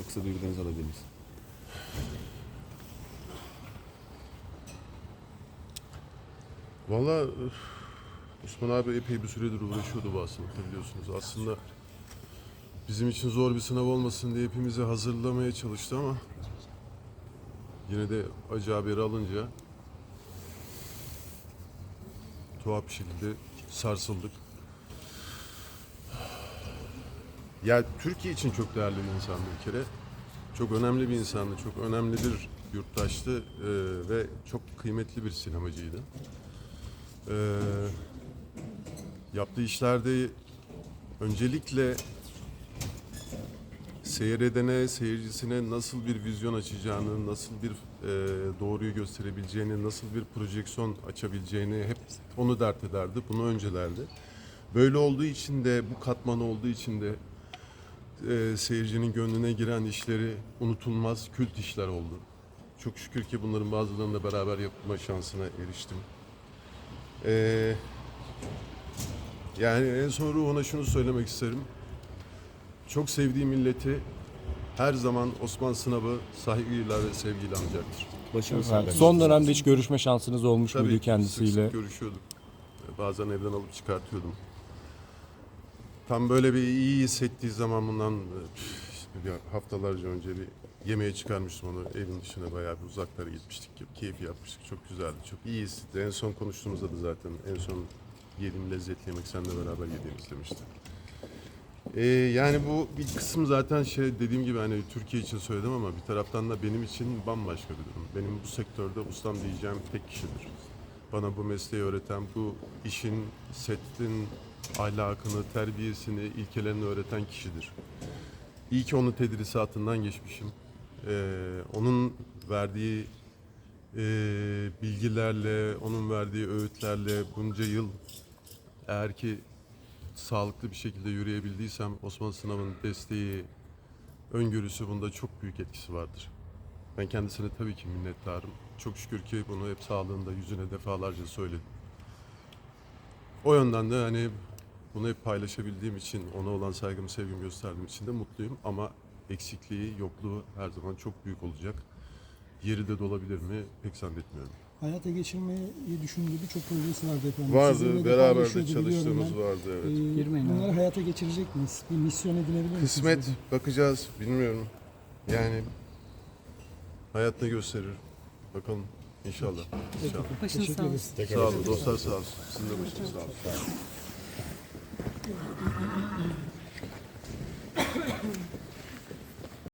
Şimdi kısa duygularınızı alabilir miyiz? Valla Osman abi epey bir süredir uğraşıyordu bu hastalıkla biliyorsunuz. Aslında bizim için zor bir sınav olmasın diye hepimizi hazırlamaya çalıştı ama yine de acı haberi alınca tuhaf bir şekilde sarsıldık. Ya Türkiye için çok değerli bir insandı bir kere. Çok önemli bir insandı, çok önemli bir yurttaştı eee, ve çok kıymetli bir sinemacıydı. Eee yaptığı işlerde öncelikle seyredene, seyircisine nasıl bir vizyon açacağını, nasıl bir eee, doğruyu gösterebileceğini, nasıl bir projeksiyon açabileceğini hep onu dert ederdi, bunu öncelerdi. Böyle olduğu için de, bu katman olduğu için de eee, seyircinin gönlüne giren işleri unutulmaz kült işler oldu. Çok şükür ki bunların bazılarını da beraber yapma şansına eriştim. Eee, yani en son ruhuna şunu söylemek isterim. Çok sevdiği milleti her zaman Osman Sınav'ı saygıyla ve sevgiyle anacaktır. Başınız sağ olsun. Son dönemde hiç görüşme şansınız olmuş Tabii muydu sık kendisiyle? sık görüşüyorduk. Bazen evden alıp çıkartıyordum. Tam böyle bir iyi hissettiği zaman bundan işte bir haftalarca önce bir yemeğe çıkarmıştım onu. Evin dışına bayağı bir uzaklara gitmiştik. Keyif yapmıştık. Çok güzeldi. Çok iyi hissetti. En son konuştuğumuzda da zaten en son yediğim lezzetli yemek seninle beraber yediğimiz demişti. Ee, yani bu bir kısım zaten şey dediğim gibi hani Türkiye için söyledim ama bir taraftan da benim için bambaşka bir durum. Benim bu sektörde ustam diyeceğim tek kişidir. Bana bu mesleği öğreten, bu işin, setin ahlakını, terbiyesini, ilkelerini öğreten kişidir. İyi ki onun tedrisatından geçmişim. Ee, onun verdiği e, bilgilerle, onun verdiği öğütlerle bunca yıl eğer ki sağlıklı bir şekilde yürüyebildiysem Osman Sınav'ın desteği, öngörüsü bunda çok büyük etkisi vardır. Ben kendisine tabii ki minnettarım. Çok şükür ki bunu hep sağlığında yüzüne defalarca söyledim. O yönden de hani bunu hep paylaşabildiğim için, ona olan saygımı, sevgimi gösterdiğim için de mutluyum. Ama eksikliği, yokluğu her zaman çok büyük olacak. Yeri de dolabilir mi pek zannetmiyorum. Hayata geçirmeyi düşündüğü birçok projesi vardı efendim. Vardı, Sizinle beraber de paylaşıyordu, biliyorum çalıştığımız ben. vardı evet. Ee, Girmeyin bunları hayata geçirecek miyiz? Bir misyon edinebilir misiniz? Kısmet burada? bakacağız bilmiyorum. Yani hayat ne gösterir? Bakalım inşallah. İnşallah. Başınız sağ olsun. Sağ olun dostlar sağ olsun. Sizin de başınız sağ olsun.